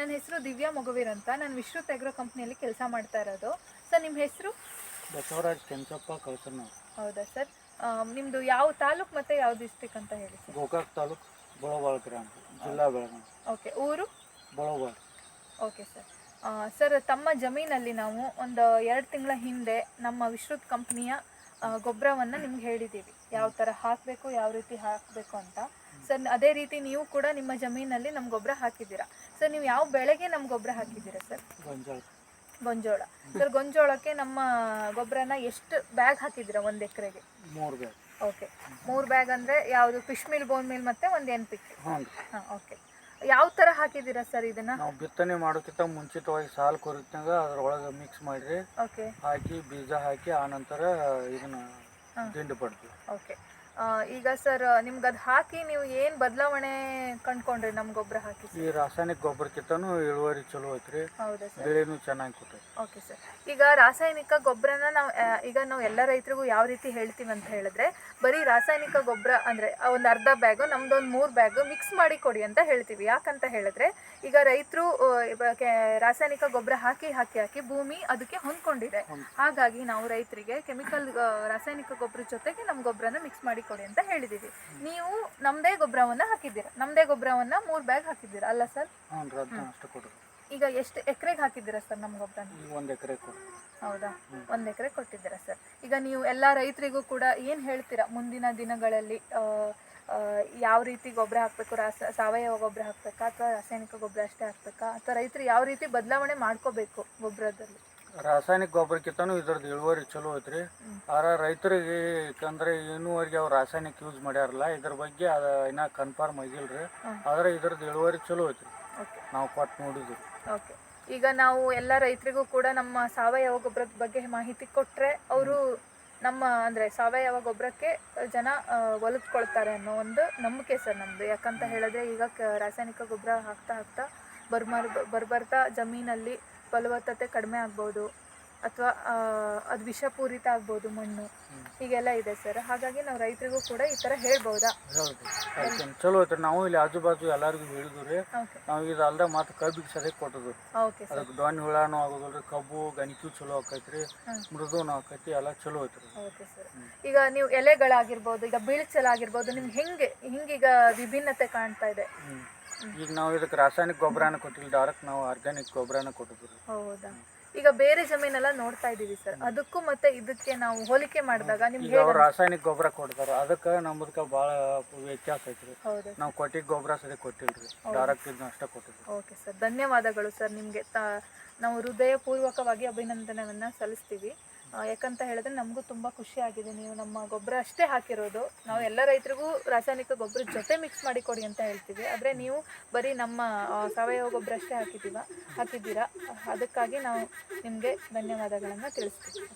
ನನ್ನ ಹೆಸರು ದಿವ್ಯಾ ಮೊಗವೀರ್ ಅಂತ. ನಾನು ವಿಶ್ರುತ್ ಎಗ್ರೋ ಕಂಪ್ನಿಯಲ್ಲಿ ಕೆಲಸ ಮಾಡ್ತಾ ಇರೋದು. ಸರ್ ನಿಮ್ಮ ಹೆಸರು? ಬಸವರಾಜ್ ಕೆಂಚಪ್ಪ ಕಳ್ಸಣ್ಣ. ಹೌದಾ ಸರ್? ನಿಮ್ಮದು ಯಾವ ತಾಲೂಕು ಮತ್ತು ಯಾವ ಡಿಸ್ಟಿಕ್ ಅಂತ ಹೇಳಿ ಸರ್? ಗೋಕಾಕ್ ತಾಲೂಕು ಬಳವಾಳ ಗ್ರಾಮ ಜಿಲ್ಲಾ ಬೆಳಗಾವಿ ಓಕೆ ಊರು? ಬಳವಾಳ. ಓಕೆ ಸರ್ ಸರ್ ತಮ್ಮ ಜಮೀನಲ್ಲಿ ನಾವು ಒಂದು ಎರಡು ತಿಂಗಳ ಹಿಂದೆ ನಮ್ಮ ವಿಶ್ರುತ್ ಕಂಪ್ನಿಯ ಗೊಬ್ಬರವನ್ನು ನಿಮ್ಗೆ ಹೇಳಿದ್ದೀವಿ. ಯಾವ ಥರ ಹಾಕಬೇಕು ಯಾವ ರೀತಿ ಹಾಕಬೇಕು ಅಂತ. ಸರ್ ಅದೇ ರೀತಿ ನೀವು ಕೂಡ ನಿಮ್ಮ ಜಮೀನಲ್ಲಿ ನಮ್ಮ ಗೊಬ್ಬರ ಹಾಕಿದ್ದೀರಾ. ಸರ್ ನೀವು ಯಾವ ಬೆಳೆಗೆ ನಮ್ಮ ಗೊಬ್ಬರ ಹಾಕಿದ್ದೀರಾ ಸರ್ ಗೊಂಜಾಳ. ಗೊಂಜೋಳ. ಸರ್ ಗೊಂಜೋಳಕ್ಕೆ ನಮ್ಮ ಗೊಬ್ಬರನ ಎಷ್ಟು ಬ್ಯಾಗ್ ಹಾಕಿದ್ದೀರಾ ಒಂದು ಎಕರೆಗೆ? ಮೂರು ಬ್ಯಾಗ್ ಓಕೆ ಮೂರು ಬ್ಯಾಗ್ ಅಂದರೆ ಯಾವುದು? ಫಿಶ್ ಮಿಲ್ ಬೋನ್ ಮಿಲ್ ಮತ್ತು ಒಂದು ಎನ್ ಪಿಕ್ ಹ್ಞೂ ಹಾಂ ಓಕೆ ಯಾವ ಥರ ಹಾಕಿದ್ದೀರಾ ಸರ್ ಇದನ್ನ? ನಾವು ಬಿತ್ತನೆ ಮಾಡೋಕ್ಕಿಂತ ಮುಂಚಿತವಾಗಿ ಸಾಲು ಕೊರಿತಾಗ ಅದರೊಳಗೆ ಮಿಕ್ಸ್ ಮಾಡಿರಿ. ಓಕೆ ಹಾಕಿ ಬೀಜ ಹಾಕಿ ಆನಂತರ ಇದನ್ನ ಹಾ. ದಿಂಡು ಪಡ್ತೀವಿ. ಓಕೆ ಈಗ ಸರ್ ನಿಮ್ಗೆ ಅದು ಹಾಕಿ ನೀವು ಏನು ಬದಲಾವಣೆ ಕಂಡ್ಕೊಂಡ್ರಿ ನಮ್ಮ ಗೊಬ್ಬರ ಹಾಕಿ ಈ ರಾಸಾಯನಿಕ ಗೊಬ್ಬರಕ್ಕಿಂತನೂ ಇಳುವರಿ ಚಲೋ ಐತ್ರಿ. ಹೌದಾ ಸರ್? ಬೆಳೆನೂ ಚೆನ್ನಾಗಿ ಕೊಟ್ಟೈತಿ ಓಕೆ ಸರ್. ಈಗ ರಾಸಾಯನಿಕ ಗೊಬ್ಬರನ ನಾವು ಆ, ಈಗ ನಾವು ಎಲ್ಲ ರೈತರಿಗೂ ಯಾವ ರೀತಿ ಹೇಳ್ತೀವಿ ಅಂತ ಹೇಳಿದ್ರೆ ಬರೀ ರಾಸಾಯನಿಕ ಗೊಬ್ಬರ ಅಂದರೆ ಒಂದು ಅರ್ಧ ಬ್ಯಾಗು ನಮ್ದೊಂದು ಮೂರು ಬ್ಯಾಗು ಮಿಕ್ಸ್ ಮಾಡಿ ಕೊಡಿ ಅಂತ ಹೇಳ್ತೀವಿ. ಯಾಕಂತ ಹೇಳಿದ್ರೆ ಈಗ ರೈತರು ರಾಸಾಯನಿಕ ಗೊಬ್ಬರ ಹಾಕಿ ಹಾಕಿ ಹಾಕಿ ಭೂಮಿ ಅದಕ್ಕೆ ಹೊಂದ್ಕೊಂಡಿದೆ. ಹಾಗಾಗಿ ನಾವು ರೈತರಿಗೆ ಕೆಮಿಕಲ್ ರಾಸಾಯನಿಕ ಗೊಬ್ಬರ ಜೊತೆಗೆ ನಮ್ಮ ಗೊಬ್ಬರನ ಮಿಕ್ಸ್ ಮಾಡಿ ಕೊಡಿ ಅಂತ ಹೇಳಿದ್ದೀವಿ ನೀವು ನಮ್ದೇ ಗೊಬ್ಬರವನ್ನ ಹಾಕಿದ್ದೀರಾ. ನಮ್ದೇ ಗೊಬ್ಬರವನ್ನ ಮೂರು ಬ್ಯಾಗ್ ಹಾಕಿದ್ದೀರಾ. ಅಲ್ಲ ಸರ್ ಈಗ ಎಷ್ಟು ಎಕರೆಗೆ ಹಾಕಿದ್ದೀರಾ ಸರ್ ನಮ್ಮ ಗೊಬ್ಬರ ಈಗ ಒಂದು ಎಕರೆ ಹೌದಾ? ಒಂದ್ ಎಕರೆ ಕೊಟ್ಟಿದ್ದೀರಾ ಸರ್ ಈಗ ನೀವು ಎಲ್ಲ ರೈತರಿಗೂ ಕೂಡ ಏನು ಹೇಳ್ತೀರಾ? ಮುಂದಿನ ದಿನಗಳಲ್ಲಿ ಯಾವ ರೀತಿ ಗೊಬ್ಬರ ಹಾಕಬೇಕು? ರಾಸ ಸಾವಯವ ಗೊಬ್ಬರ ಹಾಕ್ಬೇಕಾ? ಅಥವಾ ರಾಸಾಯನಿಕ ಗೊಬ್ಬರ ಅಷ್ಟೇ ಹಾಕ್ಬೇಕಾ? ಅಥವಾ ರೈತರು ಯಾವ ರೀತಿ ಬದಲಾವಣೆ ಮಾಡ್ಕೋಬೇಕು ಗೊಬ್ಬರದಲ್ಲಿ ರಾಸಾಯನಿಕ ಗೊಬ್ಬರಕ್ಕಿಂತನೂ ಇದ್ರದ್ದು ಇಳುವರಿ ಚಲೋ ಐತ್ರಿ. ಆರ ಆದ್ರೆ ರೈತರಿಗೆ ಯಾಕಂದ್ರೆ ಇನ್ನೂವರೆಗೆ ಅವ್ರು ರಾಸಾಯನಿಕ ಯೂಸ್ ಮಾಡ್ಯಾರಲ್ಲ ಇದ್ರ ಬಗ್ಗೆ ಅದ ಇನ್ನ ಕನ್ಫರ್ಮ್ ಆಗಿಲ್ರಿ. ಆದ್ರ ಇದ್ರದ್ದು ಇಳುವರಿ ಚಲೋ ಐತ್ರಿ. ನಾವು ಕೊಟ್ಟು ನೋಡಿದ್ವಿ. ಓಕೆ. ಈಗ ನಾವು ಎಲ್ಲ ರೈತರಿಗೂ ಕೂಡ ನಮ್ಮ ಸಾವಯವ ಗೊಬ್ಬರದ ಬಗ್ಗೆ ಮಾಹಿತಿ ಕೊಟ್ಟರೆ ಅವರು ನಮ್ಮ ಅಂದರೆ ಸಾವಯವ ಗೊಬ್ಬರಕ್ಕೆ ಜನ ಒಲಿದ್ಕೊಳ್ತಾರೆ ಅನ್ನೋ ಒಂದು ನಂಬಿಕೆ ಸರ್ ನಮ್ಮದು ಯಾಕಂತ ಹೇಳಿದ್ರೆ ಈಗ ರಾಸಾಯನಿಕ ಗೊಬ್ಬರ ಹಾಕ್ತಾ ಹಾಕ್ತಾ ಬರ್ಮರ್ ಬರ್ಬರ್ತಾ ಜಮೀನಲ್ಲಿ ಫಲವತ್ತತೆ ಕಡಿಮೆ ಆಗ್ಬೋದು ಅಥವಾ ಅದು ವಿಷಪೂರಿತ ಆಗ್ಬೋದು ಮಣ್ಣು. ಹೀಗೆಲ್ಲ ಇದೆ ಸರ್. ಹಾಗಾಗಿ ನಾವು ರೈತರಿಗೂ ಕೂಡ ಈ ಥರ ಹೇಳ್ಬೋದಾ? ಹೌದು ಚಲೋ ಐತ್ರಿ ನಾವು ಇಲ್ಲಿ ಆಜು ಬಾಜು ಎಲ್ಲರಿಗೂ ಹೇಳಿದ್ವಿ ರೀ. ಓಕೆ. ನಾವು ಇದು ಅಲ್ದ ಮತ್ತೆ ಕಬ್ಬಿಗೆ ಸದ್ಯಕ್ಕೆ ಕೊಟ್ಟದು ಅದಕ್ಕೆ ದೊಣ್ಣೆ ಹುಳನೂ ಆಗೋದಲ್ಲ ಕಬ್ಬು ಗಣಿಕು ಚಲೋ ಆಕೈತ್ರಿ. ಮೃದುನೂ ಆಕೈತಿ. ಎಲ್ಲ ಚಲೋ ಐತ್ರಿ ಓಕೆ ಸರ್. ಈಗ ನೀವು ಎಲೆಗಳಾಗಿರ್ಬೋದು ಈಗ ಬೀಳ್ಚಲಾಗಿರ್ಬೋದು ನಿಮ್ಗೆ ಹೆಂಗೆ ಹಿಂಗೀಗ ವಿಭಿನ್ನತೆ ಕಾಣ್ತಾ ಇದೆ. ಈಗ ನಾವು ಇದಕ್ಕೆ ರಾಸಾಯನಿಕ ಗೊಬ್ಬರನ ಕೊಟ್ಟಿಲ್ಲ ಡೈರೆಕ್ಟ್ ನಾವು ಆರ್ಗ್ಯಾನಿಕ್ ಗೊಬ್ಬರನ ಕೊಟ್ಟಿದ್ವಿ ಹೌದಾ? ಈಗ ಬೇರೆ ಜಮೀನೆಲ್ಲ ನೋಡ್ತಾ ಇದೀವಿ ಸರ್. ಅದಕ್ಕೂ ಮತ್ತೆ ಇದಕ್ಕೆ ನಾವು ಹೋಲಿಕೆ ಮಾಡಿದಾಗ ನಿಮ್ಗೆ ಈಗ ಅವ್ರು ರಾಸಾಯನಿಕ ಗೊಬ್ಬರ ಕೊಡ್ತಾರ. ಅದಕ್ಕೆ ನಮ್ಮದಕ್ಕೆ ಭಾಳ ವ್ಯತ್ಯಾಸ ಐತ್ರಿ. ಹೌದಾ. ನಾವು ಕೊಟ್ಟಿದ್ದ ಗೊಬ್ಬರ ಸರಿ ಕೊಟ್ಟಿಲ್ರಿ. ಡೈರೆಕ್ಟ್ ಇದನ್ನ ಅಷ್ಟೇ ಕೊಟ್ಟಿದ್ವಿ. Okay sir. ಧನ್ಯವಾದಗಳು ಸರ್ ನಿಮಗೆ. ತ ನಾವು ಹೃದಯಪೂರ್ವಕವಾಗಿ ಅಭಿನಂದನೆಯನ್ನು ಸಲ್ಲಿಸ್ತೀವಿ. ಯಾಕಂತ ಹೇಳಿದ್ರೆ ನಮಗೂ ತುಂಬ ಖುಷಿ ಆಗಿದೆ. ನೀವು ನಮ್ಮ ಗೊಬ್ಬರ ಅಷ್ಟೇ ಹಾಕಿರೋದು. ನಾವು ಎಲ್ಲ ರೈತರಿಗೂ ರಾಸಾಯನಿಕ ಗೊಬ್ಬರ ಜೊತೆ ಮಿಕ್ಸ್ ಮಾಡಿ ಕೊಡಿ ಅಂತ ಹೇಳ್ತೀವಿ. ಆದರೆ ನೀವು ಬರೀ ನಮ್ಮ ಸಾವಯವ ಗೊಬ್ಬರ ಅಷ್ಟೇ ಹಾಕಿದ್ದೀವ, ಹಾಕಿದ್ದೀರಾ? ಅದಕ್ಕಾಗಿ ನಾವು ನಿಮಗೆ ಧನ್ಯವಾದಗಳನ್ನು ತಿಳಿಸ್ತೀವಿ.